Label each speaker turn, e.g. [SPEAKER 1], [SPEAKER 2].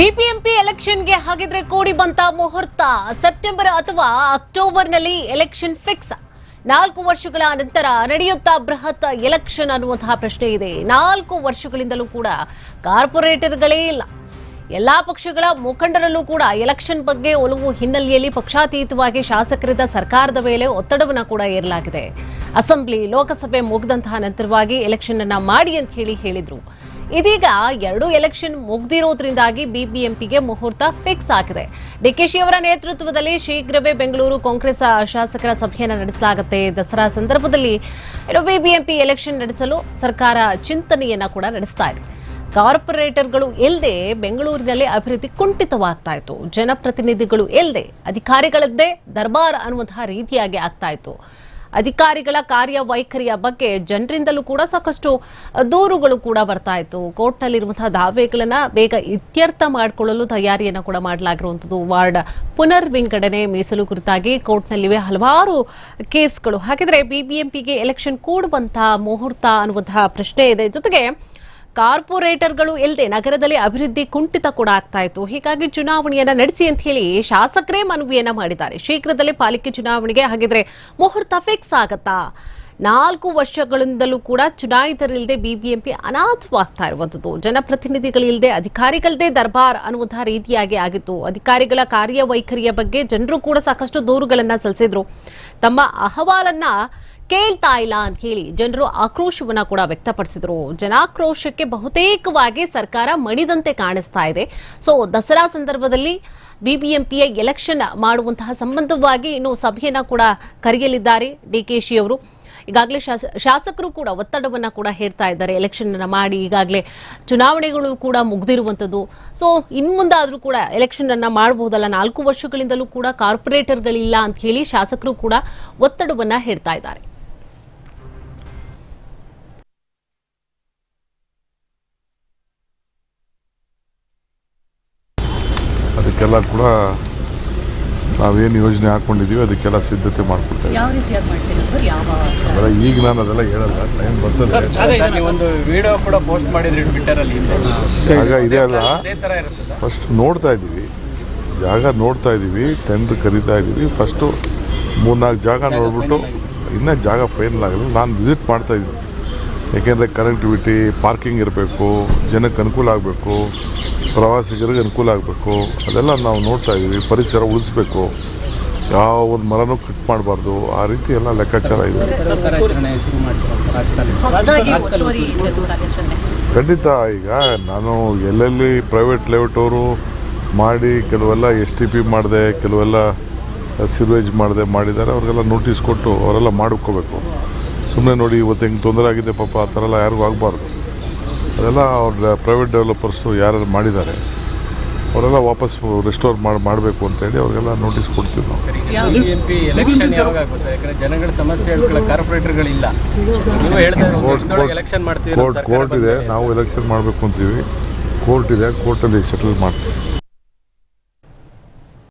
[SPEAKER 1] BBMP ಎಲೆಕ್ಷನ್ಗೆ ಹಾಗಿದ್ರೆ ಕೂಡಿ ಬಂತ ಮುಹೂರ್ತ. ಸೆಪ್ಟೆಂಬರ್ ಅಥವಾ ಅಕ್ಟೋಬರ್ನಲ್ಲಿ ಎಲೆಕ್ಷನ್ ಫಿಕ್ಸ್. ನಾಲ್ಕು ವರ್ಷಗಳ ನಂತರ ನಡೆಯುತ್ತಾ ಬೃಹತ್ ಎಲೆಕ್ಷನ್ ಅನ್ನುವಂತಹ ಪ್ರಶ್ನೆ ಇದೆ. ನಾಲ್ಕು ವರ್ಷಗಳಿಂದಲೂ ಕೂಡ ಕಾರ್ಪೊರೇಟರ್ಗಳೇ ಇಲ್ಲ. ಎಲ್ಲಾ ಪಕ್ಷಗಳ ಮುಖಂಡರಲ್ಲೂ ಕೂಡ ಎಲೆಕ್ಷನ್ ಬಗ್ಗೆ ಒಲವು ಹಿನ್ನೆಲೆಯಲ್ಲಿ ಪಕ್ಷಾತೀತವಾಗಿ ಶಾಸಕರಿದ್ದ ಸರ್ಕಾರದ ಮೇಲೆ ಒತ್ತಡವನ್ನ ಕೂಡ ಏರಲಾಗಿದೆ ಅಸೆಂಬ್ಲಿ, ಲೋಕಸಭೆ ಮುಗಿದಂತಹ ನಂತರವಾಗಿ ಎಲೆಕ್ಷನ್ ಅನ್ನ ಮಾಡಿ ಅಂತ ಹೇಳಿ ಹೇಳಿದ್ರು. ಇದೀಗ ಎರಡು ಎಲೆಕ್ಷನ್ ಮುಗ್ದಿರೋದ್ರಿಂದಾಗಿ ಬಿಬಿಎಂಪಿಗೆ ಮುಹೂರ್ತ ಫಿಕ್ಸ್ ಆಗಿದೆ. ಡಿಕೆಶಿ ಅವರ ನೇತೃತ್ವದಲ್ಲಿ ಶೀಘ್ರವೇ ಬೆಂಗಳೂರು ಕಾಂಗ್ರೆಸ್ ಶಾಸಕರ ಸಭೆಯನ್ನು ನಡೆಸಲಾಗುತ್ತೆ. ದಸರಾ ಸಂದರ್ಭದಲ್ಲಿ ಬಿಬಿಎಂಪಿ ಎಲೆಕ್ಷನ್ ನಡೆಸಲು ಸರ್ಕಾರ ಚಿಂತನೆಯನ್ನ ಕೂಡ ನಡೆಸ್ತಾ ಇದೆ. ಕಾರ್ಪೊರೇಟರ್ಗಳು ಇಲ್ಲದೆ ಬೆಂಗಳೂರಿನಲ್ಲಿ ಅಭಿವೃದ್ಧಿ ಕುಂಠಿತವಾಗ್ತಾ ಇತ್ತು. ಜನಪ್ರತಿನಿಧಿಗಳು ಇಲ್ಲದೆ ಅಧಿಕಾರಿಗಳದ್ದೇ ದರ್ಬಾರ್ ಅನ್ನುವಂತಹ ರೀತಿಯಾಗಿ ಆಗ್ತಾ ಇತ್ತು. ಅಧಿಕಾರಿಗಳ ಕಾರ್ಯವೈಖರಿಯ ಬಗ್ಗೆ ಜನರಿಂದಲೂ ಕೂಡ ಸಾಕಷ್ಟು ದೂರುಗಳು ಕೂಡ ಬರ್ತಾ ಇತ್ತು. ಕೋರ್ಟ್ನಲ್ಲಿರುವಂತಹ ದಾವೆಗಳನ್ನ ಬೇಗ ಇತ್ಯರ್ಥ ಮಾಡಿಕೊಳ್ಳಲು ತಯಾರಿಯನ್ನು ಕೂಡ ಮಾಡಲಾಗಿರುವಂಥದ್ದು ವಾರ್ಡ್ ಪುನರ್ ವಿಂಗಡಣೆ ಮೀಸಲು ಕುರಿತಾಗಿ ಕೋರ್ಟ್ನಲ್ಲಿವೆ ಹಲವಾರು ಕೇಸ್ಗಳು. ಹಾಗಿದ್ರೆ ಬಿಬಿಎಂಪಿಗೆ ಎಲೆಕ್ಷನ್ ಕೂಡುವಂತಹ ಮುಹೂರ್ತ ಅನ್ನುವಂತಹ ಪ್ರಶ್ನೆ ಇದೆ. ಜೊತೆಗೆ ಕಾರ್ಪೊರೇಟರ್ಗಳು ಇಲ್ಲದೆ ನಗರದಲ್ಲಿ ಅಭಿವೃದ್ಧಿ ಕುಂಠಿತ ಕೂಡ ಆಗ್ತಾ ಇತ್ತು. ಹೀಗಾಗಿ ಚುನಾವಣೆಯನ್ನ ನಡೆಸಿ ಅಂತ ಹೇಳಿ ಶಾಸಕರೇ ಮನವಿಯನ್ನ ಮಾಡಿದ್ದಾರೆ. ಶೀಘ್ರದಲ್ಲೇ ಪಾಲಿಕೆ ಚುನಾವಣೆಗೆ ಹಾಗಿದ್ರೆ ಮುಹೂರ್ತ ಫಿಕ್ಸ್ ಆಗತ್ತಾ? ನಾಲ್ಕು ವರ್ಷಗಳಿಂದಲೂ ಕೂಡ ಚುನಾಯಿತರಿಲ್ಲದೆ ಬಿಬಿಎಂಪಿ ಅನಾಥವಾಗ್ತಾ ಇರುವಂಥದ್ದು. ಜನಪ್ರತಿನಿಧಿಗಳಿಲ್ಲದೆ ಅಧಿಕಾರಿಗಳದೇ ದರ್ಬಾರ್ ಅನ್ನುವಂತಹ ರೀತಿಯಾಗಿ ಆಗಿತ್ತು. ಅಧಿಕಾರಿಗಳ ಕಾರ್ಯವೈಖರಿಯ ಬಗ್ಗೆ ಜನರು ಕೂಡ ಸಾಕಷ್ಟು ದೂರುಗಳನ್ನು ಸಲ್ಲಿಸಿದ್ರು. ತಮ್ಮ ಅಹವಾಲನ್ನ ಕೇಳ್ತಾ ಇಲ್ಲ ಅಂತ ಹೇಳಿ ಜನರು ಆಕ್ರೋಶವನ್ನ ಕೂಡ ವ್ಯಕ್ತಪಡಿಸಿದ್ರು. ಜನಾಕ್ರೋಶಕ್ಕೆ ಬಹುತೇಕವಾಗಿ ಸರ್ಕಾರ ಮಣಿದಂತೆ ಕಾಣಿಸ್ತಾ ಇದೆ. ಸೊ ದಸರಾ ಸಂದರ್ಭದಲ್ಲಿ ಬಿಬಿಎಂಪಿಯ ಎಲೆಕ್ಷನ್ ಮಾಡುವಂತಹ ಸಂಬಂಧವಾಗಿ ಇನ್ನು ಸಭೆಯನ್ನ ಕೂಡ ಕರೆಯಲಿದ್ದಾರೆ ಡಿಕೆಶಿ ಅವರು ಈಗಾಗಲೇ ಶಾಸ- ಶಾಸಕರು ಕೂಡ ಒತ್ತಡವನ್ನ ಕೂಡ ಹೇರ್ತಾ ಇದ್ದಾರೆ. ಎಲೆಕ್ಷನ್ ಮಾಡಿ ಈಗಾಗಲೇ ಚುನಾವಣೆಗಳು ಕೂಡ ಮುಗ್ದಿರುವಂಥದ್ದು. ಸೊ ಇನ್ ಮುಂದಾದ್ರೂ ಕೂಡ ಎಲೆಕ್ಷನ್ ಅನ್ನ ಮಾಡಬಹುದಲ್ಲ ನಾಲ್ಕು ವರ್ಷಗಳಿಂದಲೂ ಕೂಡ ಕಾರ್ಪೊರೇಟರ್ಗಳಿಲ್ಲ ಅಂತ ಹೇಳಿ ಶಾಸಕರು ಕೂಡ ಒತ್ತಡವನ್ನ ಹೇರ್ತಾ ಇದ್ದಾರೆ.
[SPEAKER 2] ಅದಕ್ಕೆಲ್ಲ ಕೂಡ ನಾವೇನು ಯೋಜನೆ ಹಾಕೊಂಡಿದ್ದೀವಿ ಅದಕ್ಕೆಲ್ಲ ಸಿದ್ಧತೆ ಮಾಡ್ಕೊಡ್ತೇವೆ. ಇದ್ದೀವಿ
[SPEAKER 3] ಯಾವ ರೀತಿಯಾಗಿ ಮಾಡ್ತೀರಾ ಸರ್? ಯಾವ
[SPEAKER 2] ಅದೆಲ್ಲ ಈಗ ನಾನು ಅದೆಲ್ಲ ಹೇಳಲ್ಲ ಟೈಮ್ ಬರ್ತದೆ.
[SPEAKER 4] ಸರ್, ನೀವು ಒಂದು ವಿಡಿಯೋ ಕೂಡ ಪೋಸ್ಟ್ ಮಾಡಿದ್ರಿ ಟ್ವಿಟ್ಟರ್ ಅಲ್ಲಿ ಹಿಂದೆ.
[SPEAKER 2] ಜಾಗ ಇದೆ ಅಲ್ಲ.
[SPEAKER 4] ಅದೇ ತರ ಇರುತ್ತೆ ಸರ್
[SPEAKER 2] ಫಸ್ಟ್ ನೋಡ್ತಾ ಇದ್ದೀವಿ. ಜಾಗ ನೋಡ್ತಾ ಇದ್ದೀವಿ ಟೆಂಡರ್ ಕರಿತಾ ಇದ್ದೀವಿ. ಫಸ್ಟು ಮೂರ್ನಾಲ್ಕು ಜಾಗ ನೋಡ್ಬಿಟ್ಟು ಇನ್ನೂ ಜಾಗ ಫೈನಲ್ ಆಗಲ್ಲ. ನಾನು ವಿಸಿಟ್ ಮಾಡ್ತಾ ಇದ್ದೀನಿ. ಯಾಕೆಂದರೆ ಕನೆಕ್ಟಿವಿಟಿ ಪಾರ್ಕಿಂಗ್ ಇರಬೇಕು ಜನಕ್ಕೆ ಅನುಕೂಲ ಆಗಬೇಕು. ಪ್ರವಾಸಿಗರಿಗೆ ಅನುಕೂಲ ಆಗಬೇಕು. ಅದೆಲ್ಲ ನಾವು ನೋಡ್ತಾ ಇದ್ದೀವಿ ಪರಿಸರ ಉಳಿಸ್ಬೇಕು. ಯಾವ ಒಂದು ಮರನೂ ಕಟ್ ಮಾಡಬಾರ್ದು. ಆ ರೀತಿ ಎಲ್ಲ ಲೆಕ್ಕಾಚಾರ ಇದೆ. ಖಂಡಿತ ಈಗ ನಾನು ಎಲ್ಲೆಲ್ಲಿ ಪ್ರೈವೇಟ್ ಲೇಔಟ್ ಅವರು ಮಾಡಿ ಕೆಲವೆಲ್ಲ ಎಸ್ ಟಿ ಪಿ ಮಾಡಿದೆ, ಕೆಲವೆಲ್ಲ ಸಿರ್ವೇಜ್ ಮಾಡಿದೆ, ಮಾಡಿದ್ದಾರೆ, ಅವ್ರಿಗೆಲ್ಲ ನೋಟಿಸ್ ಕೊಟ್ಟು ಅವರೆಲ್ಲ ಮಾಡ್ಕೋಬೇಕು. ಸುಮ್ಮನೆ ನೋಡಿ ಇವತ್ತು ಹೆಂಗೆ ತೊಂದರೆ ಆಗಿದೆ ಪಾಪ, ಆ ಥರ ಎಲ್ಲ ಯಾರಿಗೂ ಆಗಬಾರ್ದು. ಅದೆಲ್ಲ ಅವ್ರ ಪ್ರೈವೇಟ್ ಡೆವಲಪರ್ಸು ಯಾರು ಮಾಡಿದ್ದಾರೆ ಅವರೆಲ್ಲ ವಾಪಸ್ ರಿಸ್ಟೋರ್ ಮಾಡಿ ಮಾಡಬೇಕು ಅಂತೇಳಿ ಅವ್ರಿಗೆಲ್ಲ ನೋಟಿಸ್ ಕೊಡ್ತೀವಿ ನಾವು. ಕೋರ್ಟ್ ಇದೆ. ನಾವು ಎಲೆಕ್ಷನ್ ಮಾಡಬೇಕು ಅಂತೀವಿ. ಕೋರ್ಟ್ ಇದೆ ಕೋರ್ಟಲ್ಲಿ ಸೆಟಲ್ ಮಾಡ್ತೀವಿ.